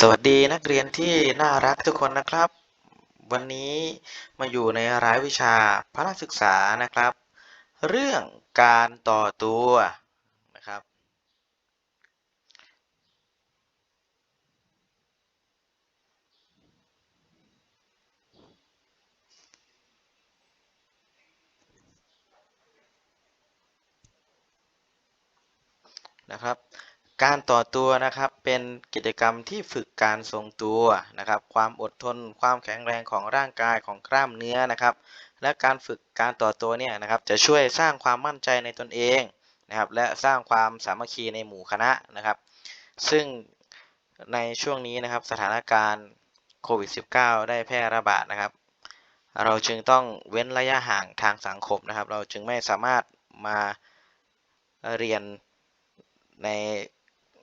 สวัสดีนักเรียนที่น่ารักทุกคนนะครับ วันนี้มาอยู่ในรายวิชาพละศึกษานะครับ เรื่องการต่อตัวนะครับ นะครับ การต่อตัวนะครับเป็นกิจกรรมที่ฝึกการทรงตัวนะครับ ความอดทน ความแข็งแรงของร่างกายของกล้ามเนื้อนะครับ และการฝึกการต่อตัวเนี่ยนะครับ จะช่วยสร้างความมั่นใจในตนเองนะครับ และสร้างความสามัคคีในหมู่คณะนะครับ ซึ่งในช่วงนี้นะครับสถานการณ์โควิด -19 ได้แพร่ระบาดนะครับ เราจึงต้องเว้นระยะห่างทางสังคมนะครับ เราจึงไม่สามารถมาเรียนใน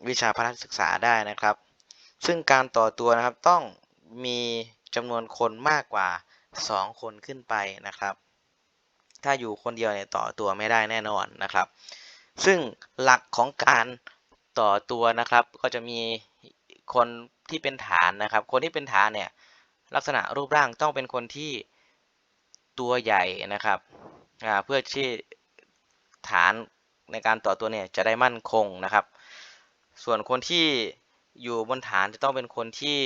วิชาพละศึกษาได้นะครับ ซึ่งการต่อตัวนะครับต้องมีจำนวนคนมากกว่า 2 คนขึ้นไปนะครับ ถ้าอยู่คนเดียวเนี่ยต่อตัวไม่ได้แน่นอนนะครับ ซึ่งหลักของการต่อตัวนะครับ ก็จะมีคนที่เป็นฐานนะครับ คนที่เป็นฐานเนี่ยลักษณะรูปร่างต้องเป็นคนที่ตัวใหญ่นะครับเพื่อที่ฐานในการต่อตัวเนี่ยจะได้มั่นคงนะครับ ส่วนคนที่อยู่บนฐานจะต้องเป็นคนที่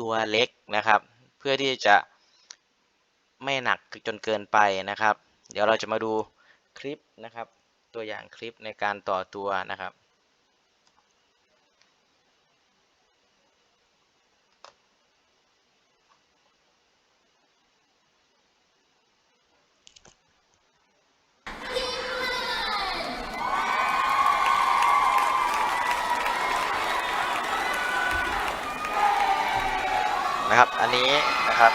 ตัวเล็กนะครับ เพื่อที่จะไม่หนักจนเกินไปนะครับ เดี๋ยวเราจะมาดูคลิปนะครับ ตัวอย่างคลิปในการต่อตัวนะครับ นะครับ อันนี้นะครับ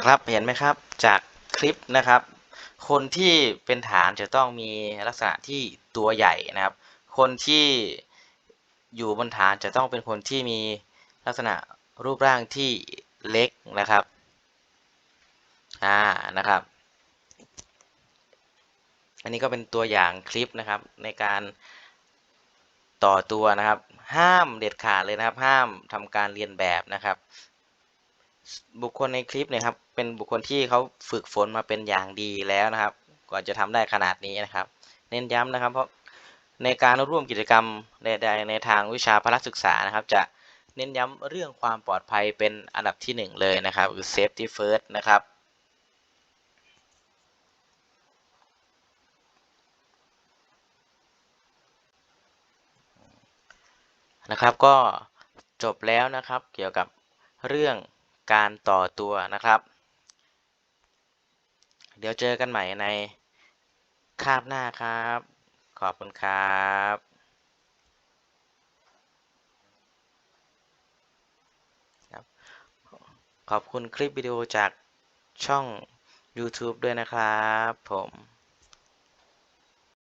นะครับเห็นไหมครับจากคลิปนะครับ คนที่เป็นฐานจะต้องมีลักษณะที่ตัวใหญ่นะครับ คนที่อยู่บนฐานจะต้องเป็นคนที่มีลักษณะรูปร่างที่เล็กนะครับอ่านะครับ อันนี้ก็เป็นตัวอย่างคลิปนะครับในการต่อตัวนะครับ ห้ามเด็ดขาดเลยนะครับ ห้ามทำการเรียนแบบนะครับ บุคคลในคลิปเนี่ยครับเป็นบุคคลที่เขาฝึกฝนมาเป็นอย่างดีแล้วนะครับ กว่าจะทำได้ขนาดนี้นะครับ เน้นย้ำนะครับ เพราะในการร่วมกิจกรรมใดๆในทางวิชาพละศึกษานะครับ จะเน้นย้ำเรื่องความปลอดภัยเป็นอันดับที่หนึ่งเลยนะครับหรือ safety first นะครับนะครับก็จบแล้วนะครับเกี่ยวกับเรื่อง การต่อตัวนะครับ เดี๋ยวเจอกันใหม่ในคาบหน้าครับ ขอบคุณครับขอบคุณคลิปวิดีโอจากช่อง YouTube ด้วยนะครับผม